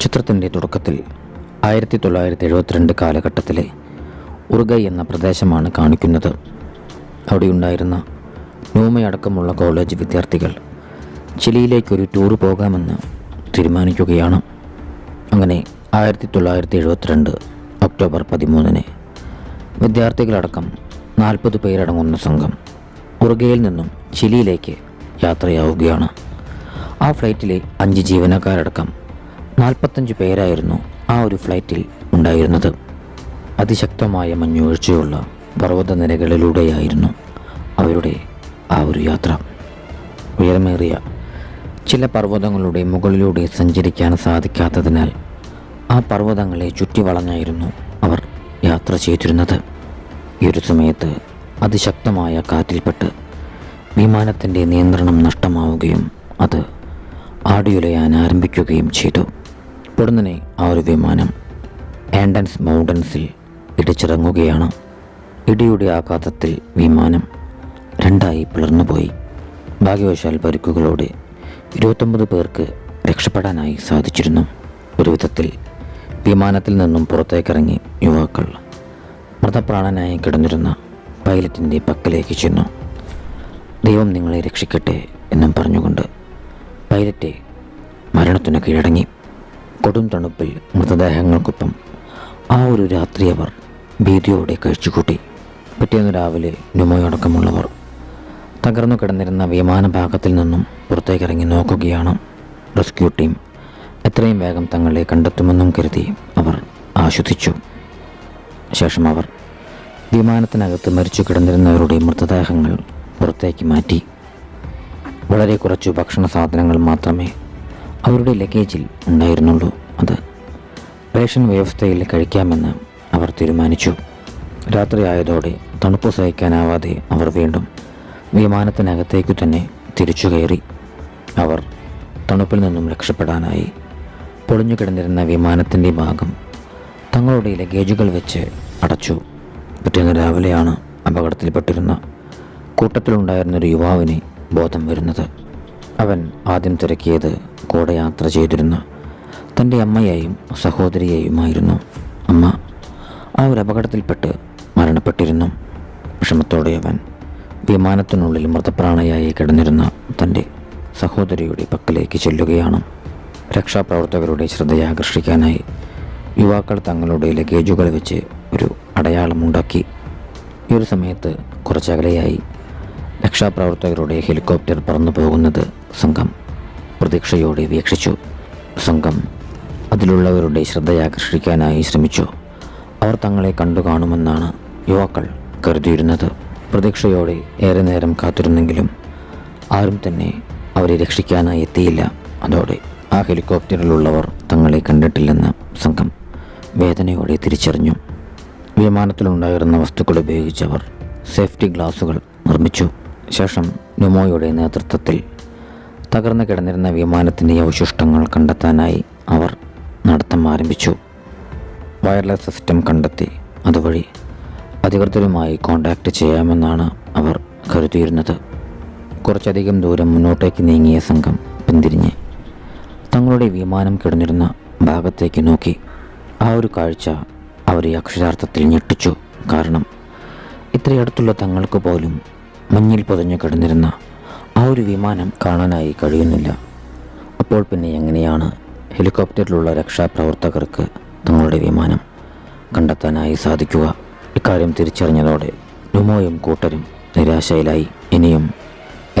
ചിത്രത്തിന്റെ തുടക്കത്തിൽ ആയിരത്തി തൊള്ളായിരത്തി എഴുപത്തിരണ്ട് കാലഘട്ടത്തിലെ ഉറുഗൈ എന്ന പ്രദേശമാണ് കാണിക്കുന്നത്. അവിടെയുണ്ടായിരുന്ന നൂമയടക്കമുള്ള കോളേജ് വിദ്യാർത്ഥികൾ ചിലിയിലേക്കൊരു ടൂർ പോകാമെന്ന് തീരുമാനിക്കുകയാണ്. അങ്ങനെ ആയിരത്തി തൊള്ളായിരത്തി എഴുപത്തിരണ്ട് ഒക്ടോബർ പതിമൂന്നിന് വിദ്യാർത്ഥികളടക്കം നാൽപ്പത് പേരടങ്ങുന്ന സംഘം ഉറുഗയിൽ നിന്നും ചിലിയിലേക്ക് യാത്രയാവുകയാണ്. ആ ഫ്ലൈറ്റിലെ അഞ്ച് ജീവനക്കാരടക്കം നാൽപ്പത്തഞ്ച് പേരായിരുന്നു ആ ഒരു ഫ്ലൈറ്റിൽ ഉണ്ടായിരുന്നത്. അതിശക്തമായ മഞ്ഞുവീഴ്ചയുള്ള പർവതനിരകളിലൂടെയായിരുന്നു അവരുടെ ആ ഒരു യാത്ര. ഉയർമേറിയ ചില പർവതങ്ങളുടെ മുകളിലൂടെ സഞ്ചരിക്കാൻ സാധിക്കാത്തതിനാൽ ആ പർവതങ്ങളെ ചുറ്റി വളഞ്ഞായിരുന്നു അവർ യാത്ര ചെയ്തിരുന്നത്. ഈ ഒരു സമയത്ത് അതിശക്തമായ കാറ്റിൽപ്പെട്ട് വിമാനത്തിന്റെ നിയന്ത്രണം നഷ്ടമാവുകയും അത് ആടിയുലയാൻ ആരംഭിക്കുകയും ചെയ്തു. പൊടുന്നനെ ആ ഒരു വിമാനം ആൻഡൻസ് മൗണ്ടൻസിൽ ഇടിച്ചിറങ്ങുകയാണ്. ഇടിയുടെ ആഘാതത്തിൽ വിമാനം രണ്ടായി പിളർന്നുപോയി. ഭാഗ്യവശാൽ പരിക്കുകളോടെ ഇരുപത്തൊമ്പത് പേർക്ക് രക്ഷപ്പെടാനായി സാധിച്ചിരുന്നു. ഒരു വിധത്തിൽ വിമാനത്തിൽ നിന്നും പുറത്തേക്കിറങ്ങി യുവാക്കൾ മൃതപ്രാണനായി കിടന്നിരുന്ന പൈലറ്റിന്റെ പക്കലേക്ക് ചെന്നു. ദൈവം നിങ്ങളെ രക്ഷിക്കട്ടെ എന്നും പറഞ്ഞുകൊണ്ട് പൈലറ്റ് മരണത്തിന് കീഴടങ്ങി കൊടും തണുപ്പിൽ മൃതദേഹങ്ങൾക്കൊപ്പം ആ ഒരു രാത്രി അവർ ഭീതിയോടെ കഴിച്ചുകൂട്ടി. പിറ്റേന്ന് രാവിലെ നുമോയടക്കമുള്ളവർ തകർന്നു കിടന്നിരുന്ന വിമാന ഭാഗത്തിൽ നിന്നും പുറത്തേക്കിറങ്ങി നോക്കുകയാണ് റെസ്ക്യൂ ടീം. എത്രയും വേഗം തങ്ങളെ കണ്ടെത്തുമെന്നും കരുതി അവർ ആശ്വസിച്ചു. ശേഷം അവർ വിമാനത്തിനകത്ത് മരിച്ചു കിടന്നിരുന്നവരുടെ മൃതദേഹങ്ങൾ പുറത്തേക്ക് മാറ്റി. വളരെ കുറച്ച് ഭക്ഷണ സാധനങ്ങൾ മാത്രമേ അവരുടെ ലഗേജിൽ ഉണ്ടായിരുന്നുള്ളൂ അത്. റേഷൻ വ്യവസ്ഥയിൽ കഴിക്കാമെന്ന് അവർ തീരുമാനിച്ചു. രാത്രിയായതോടെ തണുപ്പ് സഹിക്കാനാവാതെ അവർ വീണ്ടും വിമാനത്തിനകത്തേക്കു തന്നെ തിരിച്ചു കയറി. അവർ തണുപ്പിൽ നിന്നും രക്ഷപ്പെടാനായി പൊളിഞ്ഞു കിടന്നിരുന്ന വിമാനത്തിന്റെ ഭാഗം തങ്ങളുടെ ലഗേജുകൾ വെച്ച് അടച്ചു. പിറ്റേന്ന് രാവിലെയാണ് അപകടത്തിൽപ്പെട്ടിരുന്ന കൂട്ടത്തിലുണ്ടായിരുന്നൊരു യുവാവിന് ബോധം വരുന്നത്. അവൻ ആദ്യം തിരക്കിയത് കൂടെ യാത്ര ചെയ്തിരുന്ന തന്റെ അമ്മയെയും സഹോദരിയെയുമായിരുന്നു. അമ്മ ആ ഒരു അപകടത്തിൽപ്പെട്ട് മരണപ്പെട്ടിരുന്നു. വിഷമത്തോടെ അവൻ വിമാനത്തിനുള്ളിൽ മൃതപ്രാണയായി കിടന്നിരുന്ന തന്റെ സഹോദരിയുടെ പക്കലേക്ക് ചെല്ലുകയാണ്. രക്ഷാപ്രവർത്തകരുടെ ശ്രദ്ധയാകർഷിക്കാനായി യുവാക്കൾ തങ്ങളുടെ ലഗേജുകൾ വെച്ച് ഒരു അടയാളമുണ്ടാക്കി. ഈ ഒരു സമയത്ത് കുറച്ചകലെയായി രക്ഷാപ്രവർത്തകരുടെ ഹെലികോപ്റ്റർ പറന്നു പോകുന്നത് സംഘം പ്രതീക്ഷയോടെ വീക്ഷിച്ചു. സംഘം അതിലുള്ളവരുടെ ശ്രദ്ധയാകർഷിക്കാനായി ശ്രമിച്ചു. അവർ തങ്ങളെ കണ്ടു കാണുമെന്നാണ് യുവാക്കൾ കരുതിയിരുന്നത്. പ്രതീക്ഷയോടെ ഏറെ നേരം കാത്തിരുന്നെങ്കിലും ആരും തന്നെ അവരെ രക്ഷിക്കാനായി എത്തിയില്ല. അതോടെ ആ ഹെലികോപ്റ്ററിലുള്ളവർ തങ്ങളെ കണ്ടിട്ടില്ലെന്ന് സംഘം വേദനയോടെ തിരിച്ചറിഞ്ഞു. വിമാനത്തിലുണ്ടായിരുന്ന വസ്തുക്കൾ ഉപയോഗിച്ചവർ സേഫ്റ്റി ഗ്ലാസുകൾ നിർമ്മിച്ചു. ശേഷം നുമോയുടെ നേതൃത്വത്തിൽ തകർന്നു കിടന്നിരുന്ന വിമാനത്തിന്റെ അവശിഷ്ടങ്ങൾ കണ്ടെത്താനായി അവർ നടത്തം ആരംഭിച്ചു. വയർലെസ് സിസ്റ്റം കണ്ടെത്തി. അതുവഴി അധികൃതരുമായി കോണ്ടാക്ട് ചെയ്യാമെന്നാണ് അവർ കരുതിയിരുന്നത്. കുറച്ചധികം ദൂരം മുന്നോട്ടേക്ക് നീങ്ങിയ സംഘം പിന്തിരിഞ്ഞ് തങ്ങളുടെ വിമാനം കിടന്നിരുന്ന ഭാഗത്തേക്ക് നോക്കി. ആ ഒരു കാഴ്ച അവരെ അക്ഷരാർത്ഥത്തിൽ ഞെട്ടിച്ചു. കാരണം ഇത്രയടുത്തുള്ള തങ്ങൾക്ക് പോലും മഞ്ഞിൽ പൊതിഞ്ഞു കിടന്നിരുന്ന ആ ഒരു വിമാനം കാണാനായി കഴിയുന്നില്ല. അപ്പോൾ പിന്നെ എങ്ങനെയാണ് ഹെലികോപ്റ്ററിലുള്ള രക്ഷാപ്രവർത്തകർക്ക് തങ്ങളുടെ വിമാനം കണ്ടെത്താനായി സാധിക്കുക? ഇക്കാര്യം തിരിച്ചറിഞ്ഞതോടെ ലുമോയും കൂട്ടരും നിരാശയിലായി. ഇനിയും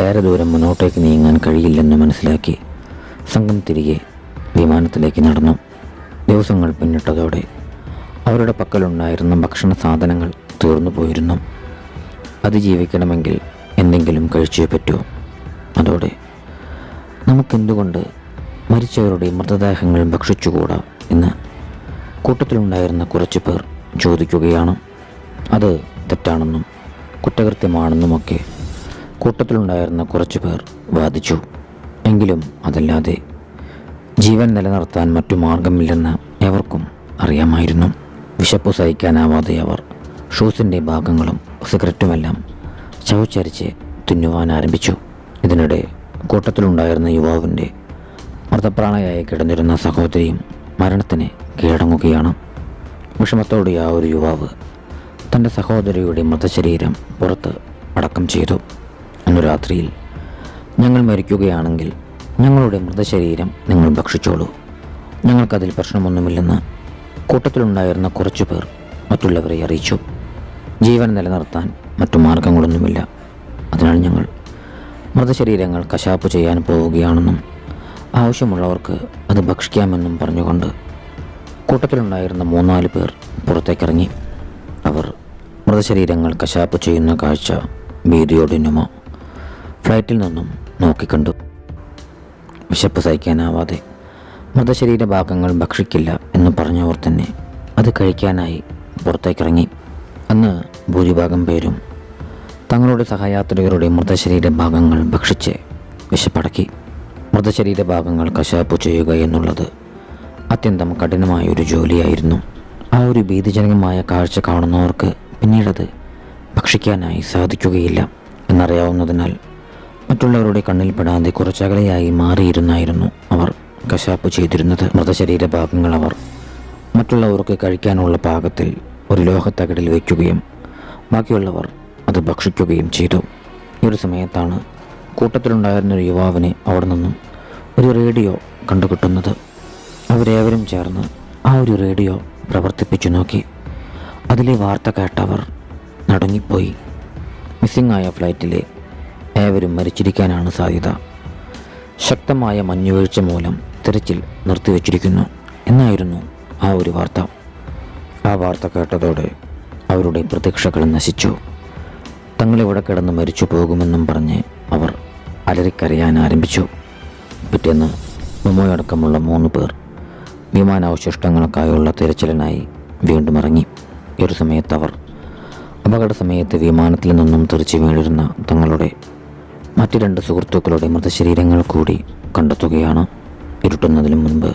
ഏറെ ദൂരം മുന്നോട്ടേക്ക് നീങ്ങാൻ കഴിയില്ലെന്ന് മനസ്സിലാക്കി സംഘം തിരികെ വിമാനത്തിലേക്ക് നടന്നു. ദിവസങ്ങൾ പിന്നിട്ടതോടെ അവരുടെ പക്കലുണ്ടായിരുന്ന ഭക്ഷണ സാധനങ്ങൾ തീർന്നു പോയിരുന്നു അതിജീവിക്കണമെങ്കിൽ എന്തെങ്കിലും കഴിച്ചേ പറ്റൂ. അതോടെ നമുക്കെന്തുകൊണ്ട് മരിച്ചവരുടെ മൃതദേഹങ്ങൾ ഭക്ഷിച്ചുകൂടാ എന്ന് കൂട്ടത്തിലുണ്ടായിരുന്ന കുറച്ച് പേർ ചോദിക്കുകയാണ്. അത് തെറ്റാണെന്നും കുറ്റകൃത്യമാണെന്നുമൊക്കെ കൂട്ടത്തിലുണ്ടായിരുന്ന കുറച്ച് പേർ വാദിച്ചു. എങ്കിലും അതല്ലാതെ ജീവൻ നിലനിർത്താൻ മറ്റു മാർഗമില്ലെന്ന് എവർക്കും അറിയാമായിരുന്നു. വിശപ്പ് സഹിക്കാനാവാതെ അവർ ഷൂസിന്റെ ഭാഗങ്ങളും സിഗരറ്റുമെല്ലാം ചവച്ചരിച്ച് തിന്നുവാൻ ആരംഭിച്ചു. ഇതിനിടെ കൂട്ടത്തിലുണ്ടായിരുന്ന യുവാവിന്റെ മൃതപ്രാണയായി കിടന്നിരുന്ന സഹോദരിയും മരണത്തിന് കീഴടങ്ങുകയാണ്. വിഷമത്തോടെ ആ ഒരു യുവാവ് തന്റെ സഹോദരിയുടെ മൃതശരീരം പുറത്ത് അടക്കം ചെയ്തു. അന്നു രാത്രിയിൽ ഞങ്ങൾ മരിക്കുകയാണെങ്കിൽ ഞങ്ങളുടെ മൃതശരീരം നിങ്ങൾ ഭക്ഷിച്ചോളൂ. ഞങ്ങൾക്കതിൽ പ്രശ്നമൊന്നുമില്ലെന്ന് കൂട്ടത്തിലുണ്ടായിരുന്ന കുറച്ചു പേർ മറ്റുള്ളവരെ അറിയിച്ചു. ജീവൻ നിലനിർത്താൻ മറ്റു മാർഗങ്ങളൊന്നുമില്ല. അതിനാൽ ഞങ്ങൾ മൃതശരീരങ്ങൾ കശാപ്പ് ചെയ്യാൻ പോവുകയാണെന്നും ആവശ്യമുള്ളവർക്ക് അത് ഭക്ഷിക്കാമെന്നും പറഞ്ഞുകൊണ്ട് കൂട്ടത്തിലുണ്ടായിരുന്ന മൂന്നാൽ പേർ പുറത്തേക്കിറങ്ങി. അവർ മൃതശരീരങ്ങൾ കശാപ്പ് ചെയ്യുന്ന കാഴ്ച ഭീതിയോടെ നുമ ഫ്ലൈറ്റിൽ നിന്നും നോക്കിക്കണ്ടു. വിശപ്പ് സഹിക്കാനാവാതെ മൃതശരീര ഭാഗങ്ങൾ ഭക്ഷിക്കില്ല എന്ന് പറഞ്ഞവർ തന്നെ അത് കഴിക്കാനായി പുറത്തേക്കിറങ്ങി. അന്ന് ഭൂരിഭാഗം പേരും തങ്ങളുടെ സഹയാത്രികരുടെ മൃതശരീര ഭാഗങ്ങൾ ഭക്ഷിച്ച് വിശപ്പടക്കി. മൃതശരീര ഭാഗങ്ങൾ കശാപ്പ് ചെയ്യുക എന്നുള്ളത് അത്യന്തം കഠിനമായ ഒരു ജോലിയായിരുന്നു. ആ ഒരു ഭീതിജനകമായ കാഴ്ച കാണുന്നവർക്ക് പിന്നീടത് ഭക്ഷിക്കാനായി സാധിക്കുകയില്ല എന്നറിയാവുന്നതിനാൽ മറ്റുള്ളവരുടെ കണ്ണിൽപ്പെടാതെ കുറച്ചകലെയായി മാറിയിരുന്നായിരുന്നു അവർ കശാപ്പ് ചെയ്തിരുന്നത്. മൃതശരീര ഭാഗങ്ങൾ അവർ മറ്റുള്ളവർക്ക് കഴിക്കാനുള്ള പാകത്തിൽ ഒരു ലോഹത്തകിടിൽ വയ്ക്കുകയും ബാക്കിയുള്ളവർ അത് ഭക്ഷിക്കുകയും ചെയ്തു. ഈ ഒരു സമയത്താണ് കൂട്ടത്തിലുണ്ടായിരുന്ന ഒരു യുവാവിനെ അവിടെ നിന്നും ഒരു റേഡിയോ കണ്ടുകിട്ടുന്നത്. അവരേവരും ചേർന്ന് ആ ഒരു റേഡിയോ പ്രവർത്തിപ്പിച്ചു നോക്കി. അതിലെ വാർത്ത കേട്ടവർ നടുങ്ങിപ്പോയി. മിസ്സിംഗ് ആയ ഫ്ലൈറ്റിലെ ഏവരും മരിച്ചിരിക്കാനാണ് സാധ്യത. ശക്തമായ മഞ്ഞുവീഴ്ച മൂലം തിരച്ചിൽ നിർത്തിവെച്ചിരിക്കുന്നു എന്നായിരുന്നു ആ ഒരു വാർത്ത. ആ വാർത്ത കേട്ടതോടെ അവരുടെ പ്രതീക്ഷകൾ നശിച്ചു. തങ്ങളിവിടെ കിടന്ന് മരിച്ചു പോകുമെന്നും പറഞ്ഞ് അവർ അലറിക്കരയാൻ ആരംഭിച്ചു. പിറ്റേന്ന് മുമോയടക്കമുള്ള മൂന്ന് പേർ വിമാനാവശിഷ്ടങ്ങൾക്കായുള്ള തിരച്ചിലിനായി വീണ്ടും ഇറങ്ങി. ഒരു സമയത്ത് അവർ അപകട സമയത്ത് വിമാനത്തിൽ നിന്നും തെറിച്ചു വീണിരുന്ന തങ്ങളുടെ മറ്റു രണ്ട് സുഹൃത്തുക്കളുടെ മൃതശരീരങ്ങൾ കൂടി കണ്ടെത്തുകയാണ്. ഇരുട്ടുന്നതിനു മുൻപ്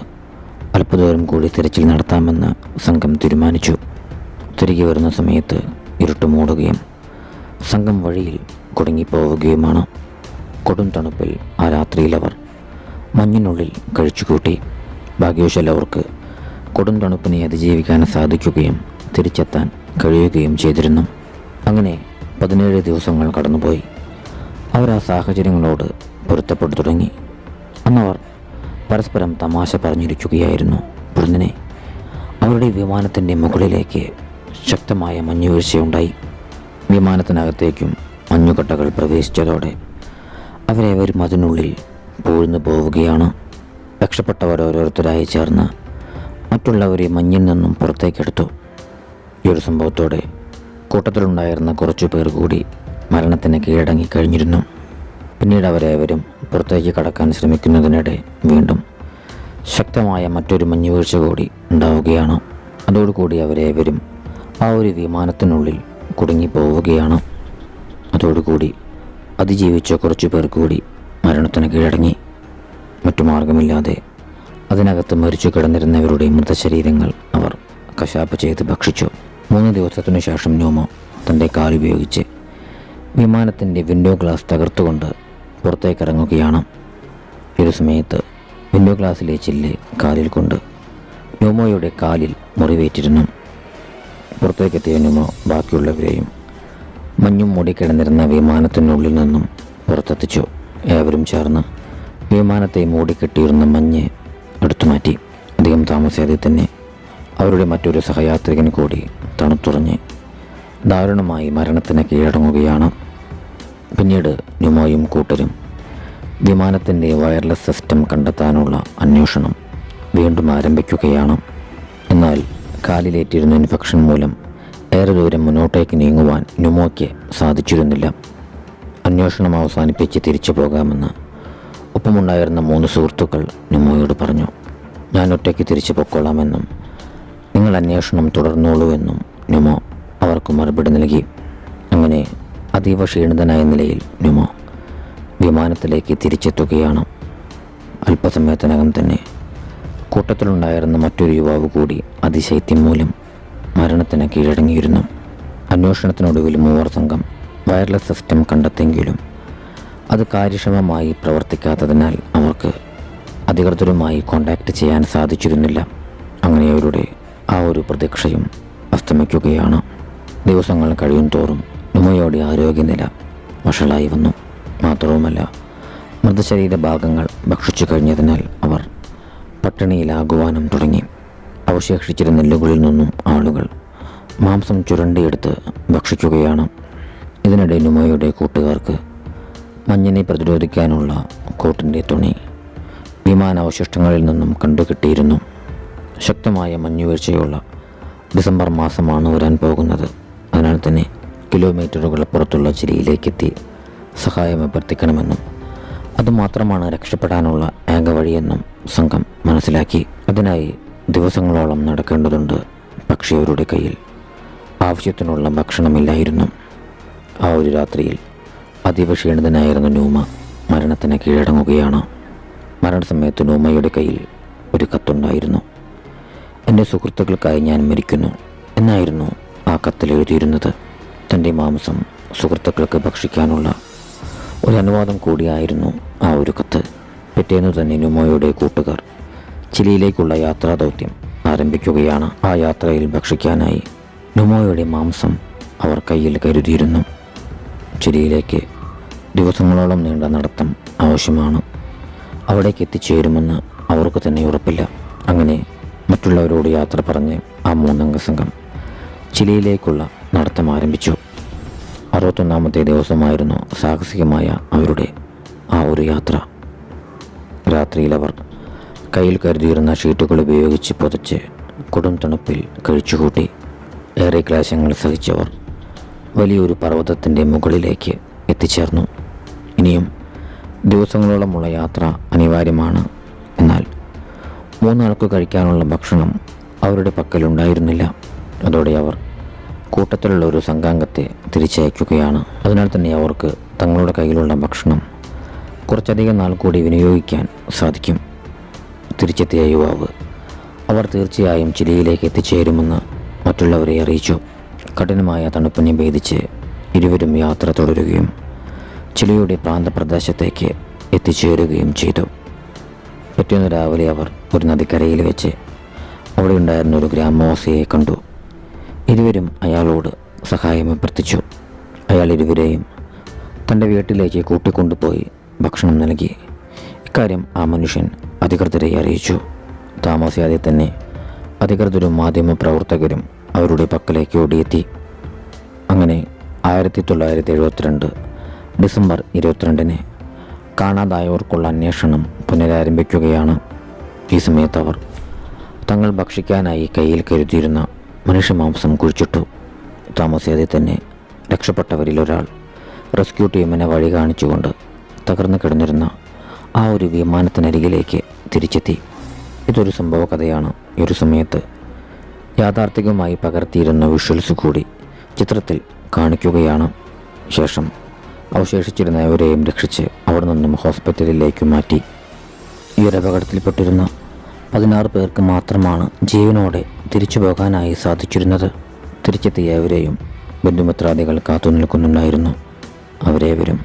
അല്പദൂരം കൂടി തിരച്ചിൽ നടത്താമെന്ന് സംഘം തീരുമാനിച്ചു. തിരികെ വരുന്ന സമയത്ത് ഇരുട്ട് മൂടുകയും സംഘം വഴിയിൽ കുടുങ്ങിപ്പോവുകയുമാണ്. കൊടും തണുപ്പിൽ ആ രാത്രിയിൽ അവർ മഞ്ഞിനുള്ളിൽ കഴിച്ചുകൂട്ടി. ഭാഗ്യവശാലവർക്ക് കൊടും തണുപ്പിനെ അതിജീവിക്കാൻ സാധിക്കുകയും തിരിച്ചെത്താൻ കഴിയുകയും ചെയ്തിരുന്നു. അങ്ങനെ പതിനേഴ് ദിവസങ്ങൾ കടന്നുപോയി. അവർ ആ സാഹചര്യങ്ങളോട് പൊരുത്തപ്പെട്ടു തുടങ്ങി. അന്നവർ പരസ്പരം തമാശ പറഞ്ഞിരിക്കുകയായിരുന്നു. പൊടുന്നിനെ അവരുടെ വിമാനത്തിന്റെ മുകളിലേക്ക് ശക്തമായ മഞ്ഞുവീഴ്ചയുണ്ടായി. വിമാനത്തിനകത്തേക്കും മഞ്ഞുകട്ടകൾ പ്രവേശിച്ചതോടെ അവരേവരും അതിനുള്ളിൽ പൂഴ്ന്നു പോവുകയാണ്. രക്ഷപ്പെട്ടവർ ഓരോരുത്തരായി ചേർന്ന് മറ്റുള്ളവരെ മഞ്ഞിൽ നിന്നും പുറത്തേക്കെടുത്തു ഈ ഒരു സംഭവത്തോടെ കൂട്ടത്തിലുണ്ടായിരുന്ന കുറച്ചു പേർ കൂടി മരണത്തിന് കീഴടങ്ങി കഴിഞ്ഞിരുന്നു. പിന്നീട് അവരേവരും പുറത്തേക്ക് കടക്കാൻ ശ്രമിക്കുന്നതിനിടെ വീണ്ടും ശക്തമായ മറ്റൊരു മഞ്ഞുവീഴ്ച കൂടി ഉണ്ടാവുകയാണ്. അതോടുകൂടി അവരേവരും ആ ഒരു വിമാനത്തിനുള്ളിൽ കുടുങ്ങിപ്പോവുകയാണ്. അതോടുകൂടി അതിജീവിച്ച കുറച്ചു പേർ കൂടി മരണത്തിന് കീഴടങ്ങി. മറ്റു മാർഗമില്ലാതെ അതിനകത്ത് മരിച്ചു കിടന്നിരുന്നവരുടെ മൃതശരീരങ്ങൾ അവർ കശാപ്പ് ചെയ്ത് ഭക്ഷിച്ചു. മൂന്ന് ദിവസത്തിനു ശേഷം ന്യൂമോ തന്റെ കാലുപയോഗിച്ച് വിമാനത്തിന്റെ വിൻഡോ ഗ്ലാസ് തകർത്തുകൊണ്ട് പുറത്തേക്കിറങ്ങുകയാണ്. ഒരു സമയത്ത് വിൻഡോ ഗ്ലാസ്സിലെ ചില്ല് കാലിൽ കൊണ്ട് ന്യൂമോയുടെ കാലിൽ മുറിവേറ്റിരുന്നു. പുറത്തേക്കെത്തിയ ന്യൂമോ ബാക്കിയുള്ളവരെയും മഞ്ഞും മൂടിക്കിടന്നിരുന്ന വിമാനത്തിനുള്ളിൽ നിന്നും പുറത്തെത്തിച്ചു. ഏവരും ചേർന്ന് വിമാനത്തെ മൂടിക്കെട്ടിയിരുന്ന മഞ്ഞ് എടുത്തു മാറ്റി അധികം താമസിയാതെ തന്നെ അവരുടെ മറ്റൊരു സഹയാത്രികൻ കൂടി തണുത്തുറഞ്ഞ് ദാരുണമായി മരണത്തിന് കീഴടങ്ങുകയാണ്. പിന്നീട് ന്യുമോയും കൂട്ടരും വിമാനത്തിന്റെ വയർലെസ് സിസ്റ്റം കണ്ടെത്താനുള്ള അന്വേഷണം വീണ്ടും ആരംഭിക്കുകയാണ്. എന്നാൽ കാലിലേറ്റിരുന്ന ഇൻഫെക്ഷൻ മൂലം ഏറെ ദൂരം മുന്നോട്ടേക്ക് നീങ്ങുവാൻ ന്യൂമോയ്ക്ക് സാധിച്ചിരുന്നില്ല. അന്വേഷണം അവസാനിപ്പിച്ച് തിരിച്ചു പോകാമെന്ന് ഒപ്പമുണ്ടായിരുന്ന മൂന്ന് സുഹൃത്തുക്കൾ ന്യൂമോയോട് പറഞ്ഞു ഞാൻ ഒറ്റയ്ക്ക് തിരിച്ചു പൊക്കോളാമെന്നും നിങ്ങൾ അന്വേഷണം തുടർന്നോളൂ എന്നും ന്യൂമോ അവർക്ക് മറുപടി നൽകി. അങ്ങനെ അതീവ ക്ഷീണിതനായ നിലയിൽ ന്യൂമോ വിമാനത്തിലേക്ക് തിരിച്ചെത്തുകയാണ്. അല്പസമയത്തിനകം തന്നെ കൂട്ടത്തിലുണ്ടായിരുന്ന മറ്റൊരു യുവാവ് കൂടി അതിശൈത്യം മൂലം മരണത്തിന് കീഴടങ്ങിയിരുന്നു. അന്വേഷണത്തിനൊടുവിൽ മൂവർ സംഘം വയർലെസ് സിസ്റ്റം കണ്ടെത്തിയെങ്കിലും അത് കാര്യക്ഷമമായി പ്രവർത്തിക്കാത്തതിനാൽ അവർക്ക് അധികൃതരുമായി കോണ്ടാക്ട് ചെയ്യാൻ സാധിച്ചിരുന്നില്ല. അങ്ങനെ അവരുടെ ആ ഒരു പ്രതീക്ഷയും അസ്തമിക്കുകയാണ്. ദിവസങ്ങൾ കഴിയും തോറും നുമയോടെ ആരോഗ്യനില വഷളായി വന്നു. മാത്രവുമല്ല മൃതശരീര ഭാഗങ്ങൾ ഭക്ഷിച്ചു കഴിഞ്ഞതിനാൽ അവർ പട്ടിണിയിലാകുവാനും തുടങ്ങി. അവശേഷിച്ചിരുന്ന നെല്ലുകളിൽ നിന്നും ആളുകൾ മാംസം ചുരണ്ടിയെടുത്ത് ഭക്ഷിക്കുകയാണ്. ഇതിനിടെ നുമയുടെ കൂട്ടുകാർക്ക് മഞ്ഞിനെ പ്രതിരോധിക്കാനുള്ള കോട്ടിന്റെ തുണി വിമാനാവശിഷ്ടങ്ങളിൽ നിന്നും കണ്ടുകിട്ടിയിരുന്നു. ശക്തമായ മഞ്ഞുവീഴ്ചയുള്ള ഡിസംബർ മാസമാണ് വരാൻ പോകുന്നത്. അതിനാൽ തന്നെ കിലോമീറ്ററുകൾ പുറത്തുള്ള ചിരിയിലേക്കെത്തി സഹായം അഭ്യർത്ഥിക്കണമെന്നും അതുമാത്രമാണ് രക്ഷപ്പെടാനുള്ള ഏക വഴിയെന്നും സംഘം മനസ്സിലാക്കി. അതിനായി ദിവസങ്ങളോളം നടക്കേണ്ടതുണ്ട് പക്ഷേ അവരുടെ കയ്യിൽ ആവശ്യത്തിനുള്ള ഭക്ഷണമില്ലായിരുന്നു. ആ ഒരു രാത്രിയിൽ അതീവ ക്ഷീണിതനായിരുന്ന നൂമ മരണത്തിന് കീഴടങ്ങുകയാണ്. മരണസമയത്ത് നൂമയുടെ കയ്യിൽ ഒരു കത്തുണ്ടായിരുന്നു. എന്റെ സുഹൃത്തുക്കൾക്കായി ഞാൻ മരിക്കുന്നു എന്നായിരുന്നു ആ കത്തിൽ എഴുതിയിരുന്നത്. തന്റെ മാംസം സുഹൃത്തുക്കൾക്ക് ഭക്ഷിക്കാനുള്ള ഒരു അനുവാദം കൂടിയായിരുന്നു ആ ഒരു കത്ത്. പിറ്റേന്ന് തന്നെ നുമോയുടെ കൂട്ടുകാർ ചിലിയിലേക്കുള്ള യാത്രാ ദൗത്യം ആരംഭിക്കുകയാണ്. ആ യാത്രയിൽ ഭക്ഷിക്കാനായി നുമോയുടെ മാംസം അവർ കയ്യിൽ കരുതിയിരുന്നു. ചിലിയിലേക്ക് ദിവസങ്ങളോളം നീണ്ട നടത്തം ആവശ്യമാണ്. അവിടേക്ക് എത്തിച്ചേരുമെന്ന് അവർക്ക് തന്നെ ഉറപ്പില്ല. അങ്ങനെ മറ്റുള്ളവരോട് യാത്ര പറഞ്ഞ് ആ മൂന്നംഗ സംഘം ചിലിയിലേക്കുള്ള നടത്തം ആരംഭിച്ചു. അറുപത്തൊന്നാമത്തെ ദിവസമായിരുന്നു സാഹസികമായ അവരുടെ ആ ഒരു യാത്ര. രാത്രിയിൽ അവർ കയ്യിൽ കരുതിയിരുന്ന ഷീറ്റുകൾ ഉപയോഗിച്ച് പുതച്ച് കൊടും തണുപ്പിൽ കഴിച്ചുകൂട്ടി ഏറെ ക്ലേശങ്ങൾ സഹിച്ചവർ വലിയൊരു പർവതത്തിന്റെ മുകളിലേക്ക് എത്തിച്ചേർന്നു. ഇനിയും ദിവസങ്ങളോളമുള്ള യാത്ര അനിവാര്യമാണ്. എന്നാൽ മൂന്നാൾക്ക് കഴിക്കാനുള്ള ഭക്ഷണം അവരുടെ പക്കലുണ്ടായിരുന്നില്ല. അതോടെ അവർ കൂട്ടത്തിലുള്ള ഒരു സംഘാംഗത്തെ തിരിച്ചയക്കുകയാണ്. അതിനാൽ തന്നെ അവർക്ക് തങ്ങളുടെ കയ്യിലുള്ള ഭക്ഷണം കുറച്ചധികം നാൾ കൂടി വിനിയോഗിക്കാൻ സാധിക്കും. തിരിച്ചെത്തിയ യുവാവ് അവർ തീർച്ചയായും ചിലിയിലേക്ക് എത്തിച്ചേരുമെന്ന് മറ്റുള്ളവരെ അറിയിച്ചു. കഠിനമായ തണുപ്പിനെ ഭേദിച്ച് ഇരുവരും യാത്ര തുടരുകയും ചിലിയുടെ പ്രാന്തപ്രദേശത്തേക്ക് എത്തിച്ചേരുകയും ചെയ്തു. പിറ്റേന്ന് രാവിലെ അവർ ഒരു നദിക്കരയിൽ വെച്ച് അവിടെ ഉണ്ടായിരുന്ന ഒരു ഗ്രാമവാസിയെ കണ്ടു. ഇരുവരും അയാളോട് സഹായം അഭ്യർത്ഥിച്ചു. അയാൾ ഇരുവരെയും തന്റെ വീട്ടിലേക്ക് കൂട്ടിക്കൊണ്ടുപോയി ഭക്ഷണം നൽകി. ഇക്കാര്യം ആ മനുഷ്യൻ അധികൃതരെ അറിയിച്ചു. താമസിയാതെ തന്നെ അധികൃതരും മാധ്യമ പ്രവർത്തകരും അവരുടെ പക്കലേക്ക് ഓടിയെത്തി. അങ്ങനെ ആയിരത്തി തൊള്ളായിരത്തി എഴുപത്തിരണ്ട് ഡിസംബർ ഇരുപത്തിരണ്ടിന് കാണാതായവർക്കുള്ള അന്വേഷണം പുനരാരംഭിക്കുകയാണ്. ഈ സമയത്ത് അവർ തങ്ങൾ ഭക്ഷിക്കാനായി കയ്യിൽ കരുതിയിരുന്ന മനുഷ്യമാംസം കുഴിച്ചിട്ടു താമസിയാതെ തന്നെ രക്ഷപ്പെട്ടവരിൽ ഒരാൾ റെസ്ക്യൂ ടീമിനെ വഴി കാണിച്ചുകൊണ്ട് തകർന്നു കിടന്നിരുന്ന ആ ഒരു വിമാനത്തിനരികിലേക്ക് തിരിച്ചെത്തി. ഇതൊരു സംഭവ കഥയാണ്. ഈ ഒരു സമയത്ത് യാഥാർത്ഥികമായി പകർത്തിയിരുന്ന വിഷ്വൽസ് കൂടി ചിത്രത്തിൽ കാണിക്കുകയാണ്. ശേഷം അവശേഷിച്ചിരുന്നവരെയും രക്ഷിച്ച് അവിടെ നിന്നും ഹോസ്പിറ്റലിലേക്ക് മാറ്റി. ഈ ഒരു അപകടത്തിൽപ്പെട്ടിരുന്ന പതിനാറ് പേർക്ക് മാത്രമാണ് ജീവനോടെ തിരിച്ചു പോകാനായി സാധിച്ചിരുന്നത് തിരിച്ചെത്തിയ അവരെയും ബന്ധുമിത്രാദികൾ കാത്തു നിൽക്കുന്നുണ്ടായിരുന്നു. അവരേവരും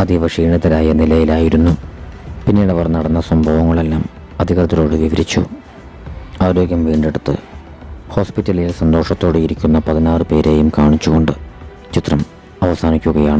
അതീവ ക്ഷീണിതരായ നിലയിലായിരുന്നു. പിന്നീട് അവർ നടന്ന സംഭവങ്ങളെല്ലാം അധികൃതരോട് വിവരിച്ചു. ആരോഗ്യം വീണ്ടെടുത്ത് ഹോസ്പിറ്റലിൽ സന്തോഷത്തോടെ ഇരിക്കുന്ന പതിനാറ് പേരെയും കാണിച്ചുകൊണ്ട് ചിത്രം അവസാനിക്കുകയാണ്.